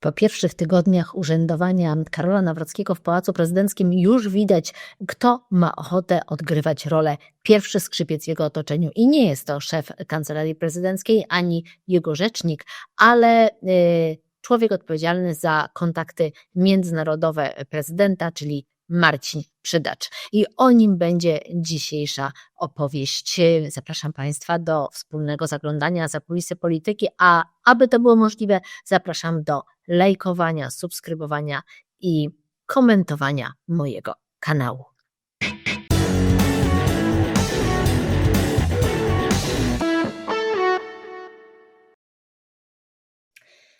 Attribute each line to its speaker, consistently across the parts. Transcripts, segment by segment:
Speaker 1: Po pierwszych tygodniach urzędowania Karola Nawrockiego w Pałacu Prezydenckim już widać, kto ma ochotę odgrywać rolę pierwszy skrzypiec w jego otoczeniu. I nie jest to szef kancelarii prezydenckiej ani jego rzecznik, ale y, człowiek odpowiedzialny za kontakty międzynarodowe prezydenta, czyli Marcin Przydacz. I o nim będzie dzisiejsza opowieść. Zapraszam Państwa do wspólnego zaglądania za kulisy polityki, a aby to było możliwe, zapraszam do lajkowania, subskrybowania i komentowania mojego kanału.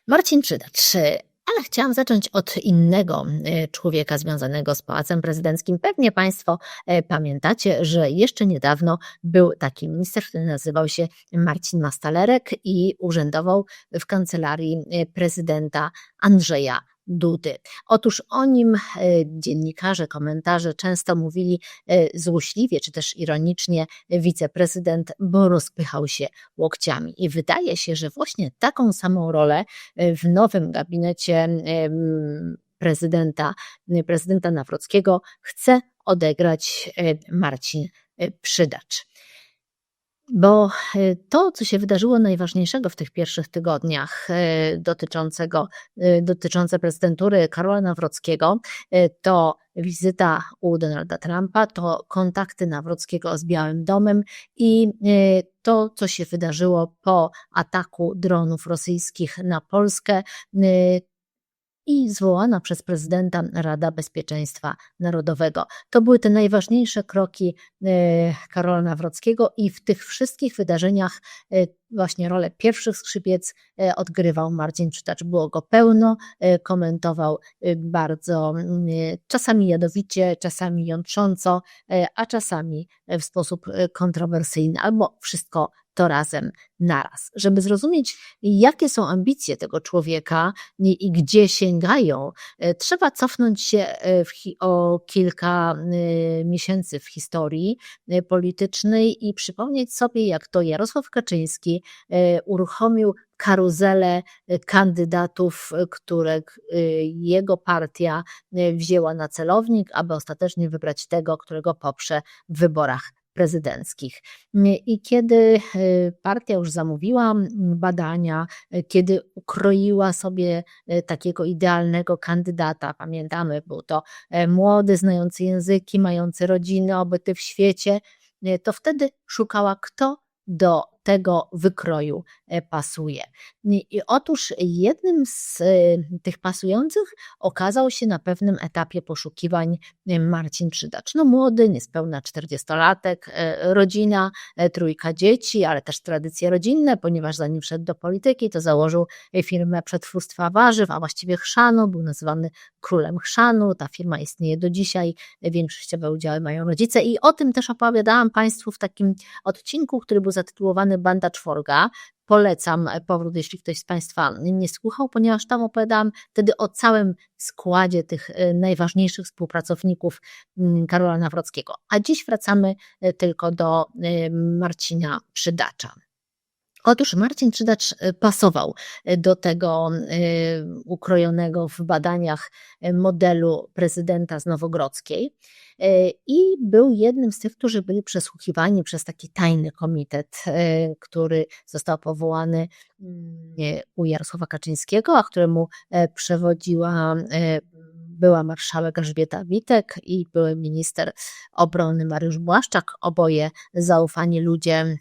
Speaker 1: Marcin Przydacz, chciałam zacząć od innego e, człowieka związanego z Pałacem Prezydenckim. Pewnie Państwo e, pamiętacie, że jeszcze niedawno był taki minister, który nazywał się Marcin Mastalerek i urzędował w kancelarii e, prezydenta Andrzeja Dudy. Otóż o nim e, dziennikarze, komentarze często mówili e, złośliwie czy też ironicznie wiceprezydent, bo rozpychał się łokciami. I wydaje się, że właśnie taką samą rolę e, w nowym gabinecie prezydenta, prezydenta Nawrockiego chce odegrać Marcin Przydacz. Bo e, to, co się wydarzyło najważniejszego w tych pierwszych tygodniach e, dotyczącego, e, dotyczące prezydentury Karola Nawrockiego, to wizyta u Donalda Trumpa, to kontakty Nawrockiego z Białym Domem i to, co się wydarzyło po ataku dronów rosyjskich na Polskę, i zwołana przez prezydenta Rada Bezpieczeństwa Narodowego. To były te najważniejsze kroki e, Karola Nawrockiego i w tych wszystkich wydarzeniach e, właśnie rolę pierwszych skrzypiec e, odgrywał Marcin Czytacz. Było go pełno, komentował bardzo czasami jadowicie, czasami jątrząco, a czasami w sposób kontrowersyjny, albo wszystko to razem naraz. Żeby zrozumieć, jakie są ambicje tego człowieka i gdzie sięgają, e, trzeba cofnąć się e, o kilka e, miesięcy w historii politycznej i przypomnieć sobie, jak to Jarosław Kaczyński uruchomił karuzelę kandydatów, które jego partia wzięła na celownik, aby ostatecznie wybrać tego, którego poprze w wyborach prezydenckich. I kiedy e, partia już zamówiła badania, e, kiedy ukroiła sobie e, takiego idealnego kandydata, pamiętamy, był to młody, znający języki, mający rodzinę, obyty w świecie, to wtedy szukała, kto do tego wykroju e, pasuje. I otóż jednym z e, tych pasujących okazał się na pewnym etapie poszukiwań e, Marcin Przydacz. No młody, niespełna 40-latek, rodzina, trójka dzieci, ale też tradycje rodzinne, ponieważ zanim wszedł do polityki, to założył firmę przetwórstwa warzyw, a właściwie chrzanu, był nazywany królem chrzanu. Ta firma istnieje do dzisiaj, większościowe udziały mają rodzice i o tym też opowiadałam Państwu w takim odcinku, który był zatytułowany Banda Czworga. Polecam powrót, jeśli ktoś z Państwa nie słuchał, ponieważ tam opowiadałam wtedy o całym składzie tych e, najważniejszych współpracowników mm, Karola Nawrockiego. A dziś wracamy e, tylko do e, Marcina Przydacza. Otóż Marcin Przydacz pasował do tego ukrojonego w badaniach modelu prezydenta z Nowogrodzkiej. E, i był jednym z tych, którzy byli przesłuchiwani przez taki tajny komitet, e, który został powołany mm, u Jarosława Kaczyńskiego, a któremu e, przewodziła była marszałek Elżbieta Witek i były minister obrony Mariusz Błaszczak, oboje zaufani ludzie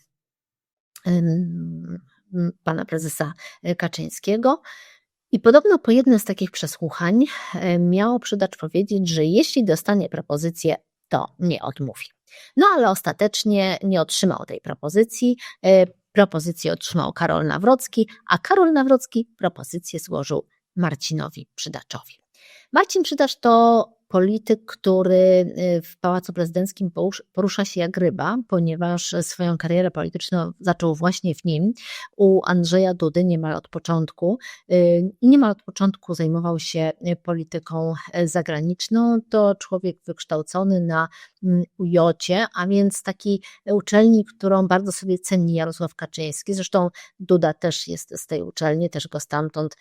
Speaker 1: pana prezesa Kaczyńskiego. I podobno po jednym z takich przesłuchań miało przydać powiedzieć, że jeśli dostanie propozycję, to nie odmówi. No ale ostatecznie nie otrzymał tej propozycji. E, propozycję otrzymał Karol Nawrocki, a Karol Nawrocki propozycję złożył Marcinowi Przydaczowi. Marcin Przydacz to polityk, który w Pałacu Prezydenckim porusza się jak ryba, ponieważ swoją karierę polityczną zaczął właśnie w nim. U Andrzeja Dudy niemal od początku i niemal od początku zajmował się polityką zagraniczną. To człowiek wykształcony na UJOcie, a więc takiej uczelni, którą bardzo sobie ceni Jarosław Kaczyński. Zresztą Duda też jest z tej uczelni, też go stamtąd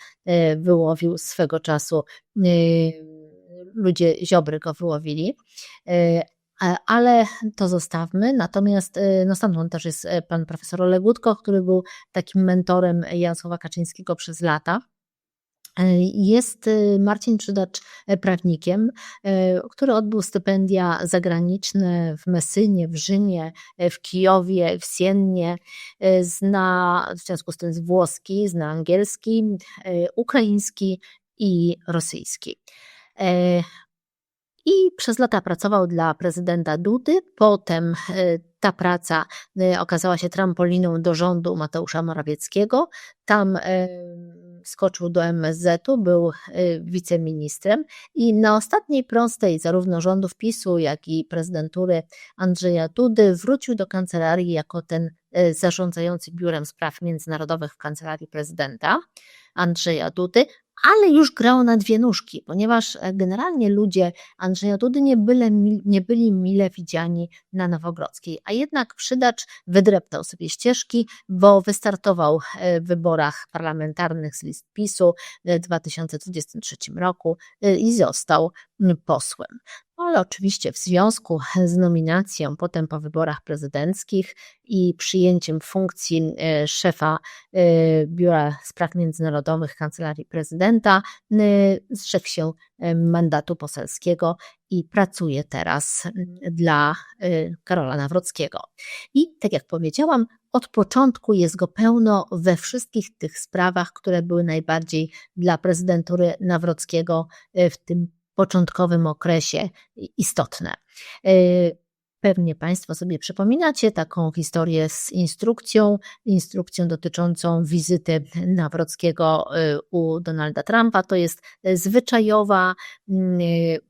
Speaker 1: wyłowił swego czasu ludzie Ziobry go wyłowili. E, ale to zostawmy. Natomiast e, no też jest e, pan profesor Olegutko, który był takim mentorem Jarosława Kaczyńskiego przez lata. Jest Marcin Przydacz prawnikiem, który odbył stypendia zagraniczne w Messynie, w Rzymie, w Kijowie, w Siennie. Zna w związku z tym włoski, zna angielski, ukraiński i rosyjski. E, I przez lata pracował dla prezydenta Dudy. Potem e, ta praca e, okazała się trampoliną do rządu Mateusza Morawieckiego. Tam skoczył do MSZ-u, był wiceministrem i na ostatniej prostej zarówno rządów PiSu, jak i prezydentury Andrzeja Dudy wrócił do kancelarii jako ten zarządzający biurem spraw międzynarodowych w kancelarii prezydenta Andrzeja Dudy, ale już grał na dwie nóżki, ponieważ e, generalnie ludzie Andrzeja Dudy nie, byle, nie byli mile widziani na Nowogrodzkiej, a jednak przydacz wydreptał sobie ścieżki, bo wystartował e, w wyborach parlamentarnych z list PiSu w 2023 roku e, i został posłem ale oczywiście w związku z nominacją potem po wyborach prezydenckich i przyjęciem funkcji e, szefa e, Biura Spraw Międzynarodowych Kancelarii Prezydenta e, zrzekł się mandatu poselskiego i pracuje teraz dla Karola Nawrockiego. I tak jak powiedziałam, od początku jest go pełno we wszystkich tych sprawach, które były najbardziej dla prezydentury Nawrockiego w tym początkowym okresie istotne. E, pewnie Państwo sobie przypominacie taką historię z instrukcją, instrukcją dotyczącą wizyty Nawrockiego e, u Donalda Trumpa. To jest zwyczajowa mm,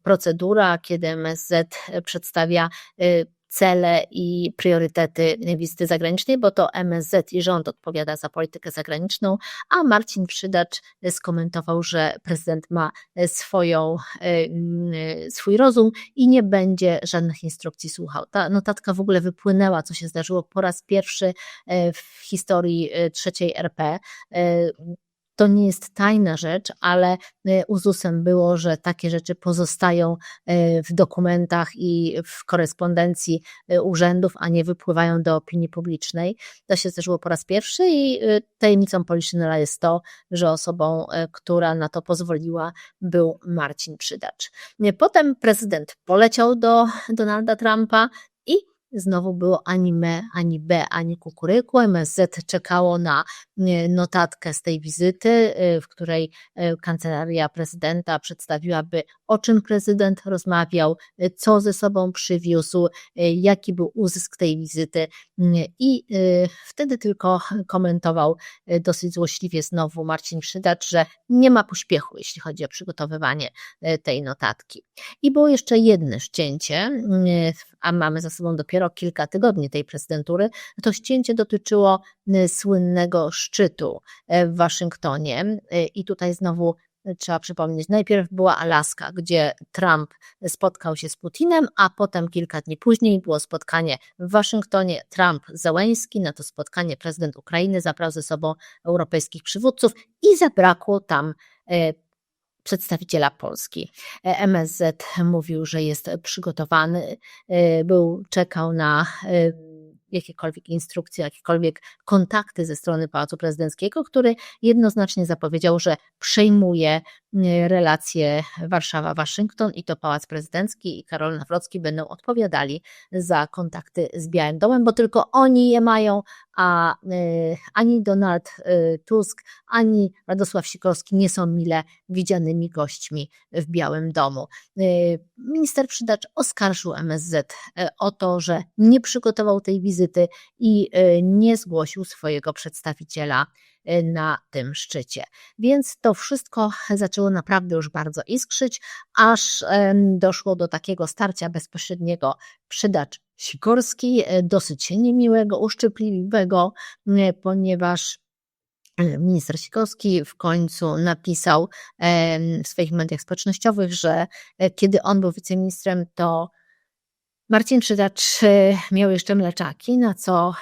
Speaker 1: procedura, kiedy MSZ przedstawia e, cele i priorytety wizyty zagranicznej, bo to MSZ i rząd odpowiada za politykę zagraniczną, a Marcin Przydacz skomentował, że prezydent ma swoją, e, swój rozum i nie będzie żadnych instrukcji słuchał. Ta notatka w ogóle wypłynęła, co się zdarzyło po raz pierwszy e, w historii e, trzeciej RP to nie jest tajna rzecz, ale e, uzusem było, że takie rzeczy pozostają e, w dokumentach i w korespondencji e, urzędów, a nie wypływają do opinii publicznej. To się zdarzyło po raz pierwszy i tajemnicą Poliszynela jest to, że osobą, która na to pozwoliła, był Marcin Przydacz. Potem prezydent poleciał do Donalda Trumpa Znowu było ani me, ani B, ani kukuryku. MSZ czekało na e, notatkę z tej wizyty, e, w której e, kancelaria prezydenta przedstawiłaby, o czym prezydent rozmawiał, co ze sobą przywiózł, jaki był uzysk tej wizyty. I wtedy tylko komentował dosyć złośliwie znowu Marcin Przydacz, że nie ma pośpiechu, jeśli chodzi o przygotowywanie tej notatki. I było jeszcze jedno ścięcie, a mamy za sobą dopiero kilka tygodni tej prezydentury, to ścięcie dotyczyło y, słynnego szczytu e, w Waszyngtonie. Y, i tutaj znowu y, trzeba przypomnieć, najpierw była Alaska, gdzie Trump spotkał się z Putinem, a potem kilka dni później było spotkanie w Waszyngtonie. Trump-Załęski, na to spotkanie prezydent Ukrainy zabrał ze sobą europejskich przywódców i zabrakło tam e, przedstawiciela Polski. E, MSZ mówił, że jest przygotowany, e, był, czekał na e, jakiekolwiek instrukcje, jakiekolwiek kontakty ze strony Pałacu Prezydenckiego, który jednoznacznie zapowiedział, że przejmuje relacje Warszawa-Waszyngton i to Pałac Prezydencki i Karol Nawrocki będą odpowiadali za kontakty z Białym Domem, bo tylko oni je mają, a y, ani Donald y, Tusk, ani Radosław Sikorski nie są mile widzianymi gośćmi w Białym Domu. Y, minister Przydacz oskarżył MSZ o to, że nie przygotował tej wizyty i nie zgłosił swojego przedstawiciela na tym szczycie. Więc to wszystko zaczęło naprawdę już bardzo iskrzyć, aż doszło do takiego starcia bezpośredniego przydacz Sikorski, dosyć niemiłego, uszczypliwego, ponieważ minister Sikorski w końcu napisał w swoich mediach społecznościowych, że kiedy on był wiceministrem, to Marcin Przydacz miał jeszcze mleczaki, na co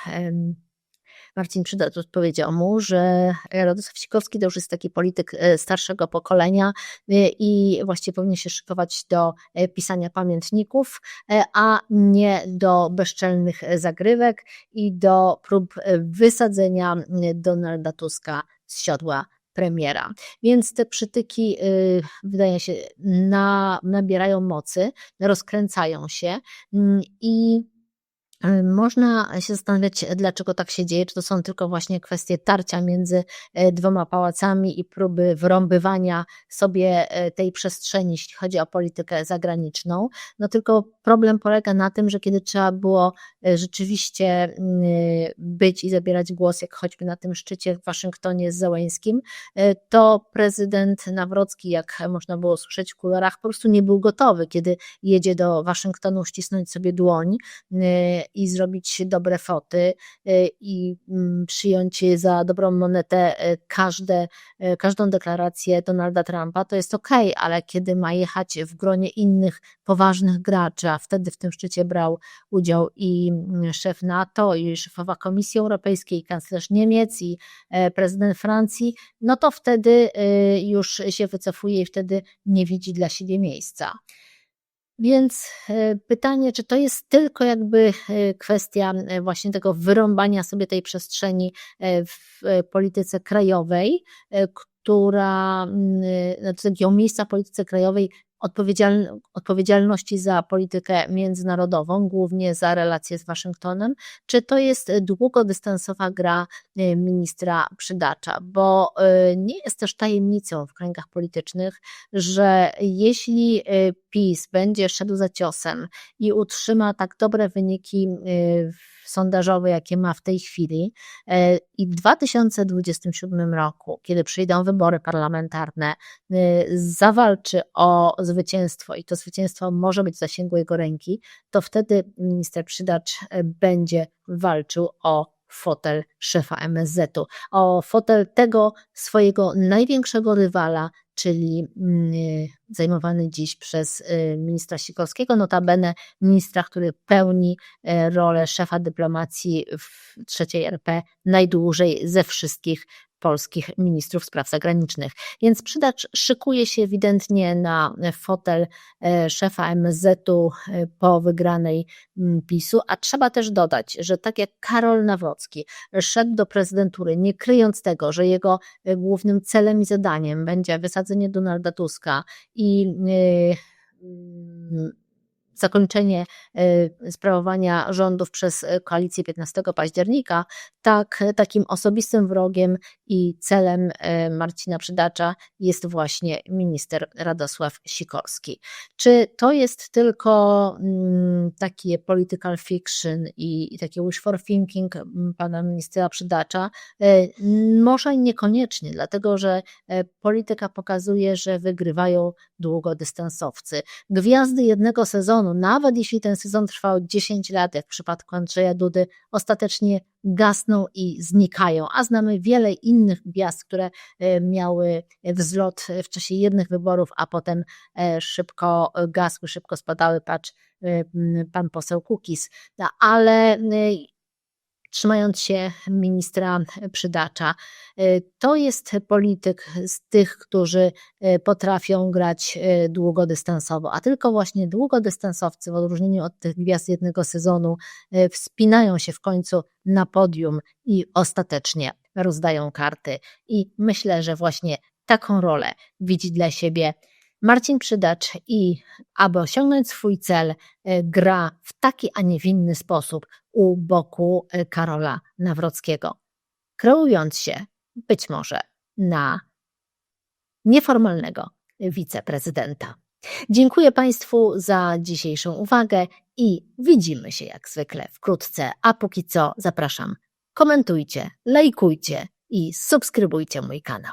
Speaker 1: Marcin Przydacz odpowiedział mu, że Radosław Sikorski to już jest taki polityk e, starszego pokolenia e, i właściwie powinien się szykować do e, pisania pamiętników, a nie do bezczelnych zagrywek i do prób wysadzenia Donalda Tuska z siodła premiera. Więc te przytyki, wydaje się, na, nabierają mocy, rozkręcają się mm, i można się zastanawiać, dlaczego tak się dzieje, czy to są tylko właśnie kwestie tarcia między e, dwoma pałacami i próby wyrąbywania sobie e, tej przestrzeni, jeśli chodzi o politykę zagraniczną. No tylko problem polega na tym, że kiedy trzeba było rzeczywiście mm, być i zabierać głos, jak choćby na tym szczycie w Waszyngtonie z Zełęskim, to prezydent Nawrocki, jak można było słyszeć w kolorach, po prostu nie był gotowy, kiedy jedzie do Waszyngtonu ścisnąć sobie dłoń i zrobić dobre foty y, i mm, przyjąć za dobrą monetę y, każde, y, każdą deklarację Donalda Trumpa, to jest ok, ale kiedy ma jechać w gronie innych poważnych graczy, a wtedy w tym szczycie brał udział i mm, szef NATO, i szefowa Komisji Europejskiej, i kanclerz Niemiec, i e, prezydent Francji, no to wtedy już się wycofuje i wtedy nie widzi dla siebie miejsca. Więc e, pytanie, czy to jest tylko jakby e, kwestia e, właśnie tego wyrąbania sobie tej przestrzeni w polityce krajowej, która, mm, znaczy takiego miejsca w polityce krajowej, odpowiedzial, odpowiedzialności za politykę międzynarodową, głównie za relacje z Waszyngtonem, czy to jest długodystansowa gra y, ministra przydacza? Bo y, nie jest też tajemnicą w kręgach politycznych, że jeśli y, PiS będzie szedł za ciosem i utrzyma tak dobre wyniki w sondażowe, jakie ma w tej chwili. E, I w 2027 roku, kiedy przyjdą wybory parlamentarne, e, zawalczy o zwycięstwo i to zwycięstwo może być w zasięgu jego ręki, to wtedy minister Przydacz e, będzie walczył o fotel szefa MSZ-u, o fotel tego swojego największego rywala, czyli mm, zajmowany dziś przez y, ministra Sikorskiego, notabene ministra, który pełni e, rolę szefa dyplomacji w trzeciej RP najdłużej ze wszystkich polskich ministrów spraw zagranicznych. Więc przydacz szykuje się ewidentnie na fotel e, szefa MSZ-u e, po wygranej PiSu, a trzeba też dodać, że tak jak Karol Nawrocki szedł do prezydentury, nie kryjąc tego, że jego głównym celem i zadaniem będzie wysadzenie Donalda Tuska i zakończenie e, sprawowania rządów przez e, koalicję 15 października, tak takim osobistym wrogiem i celem e, Marcina Przydacza jest właśnie minister Radosław Sikorski. Czy to jest tylko mm, takie political fiction i, takie wish for thinking pana ministra Przydacza? Może niekoniecznie, dlatego że polityka pokazuje, że wygrywają długodystansowcy. Gwiazdy jednego sezonu, nawet jeśli ten sezon trwał 10 lat, jak w przypadku Andrzeja Dudy, ostatecznie gasną i znikają. A znamy wiele innych gwiazd, które e, miały wzlot w czasie jednych wyborów, a potem e, szybko gasły, szybko spadały. Patrz, e, pan poseł Kukis. No, ale trzymając się ministra przydacza. E, to jest polityk z tych, którzy e, potrafią grać e, długodystansowo, a tylko właśnie długodystansowcy, w odróżnieniu od tych gwiazd jednego sezonu, wspinają się w końcu na podium i ostatecznie rozdają karty. I myślę, że właśnie taką rolę widzi dla siebie Marcin Przydacz i aby osiągnąć swój cel, gra w taki, a nie w inny sposób u boku e, Karola Nawrockiego, kreując się być może na nieformalnego wiceprezydenta. Dziękuję Państwu za dzisiejszą uwagę i widzimy się jak zwykle wkrótce. A póki co zapraszam, komentujcie, lajkujcie i subskrybujcie mój kanał.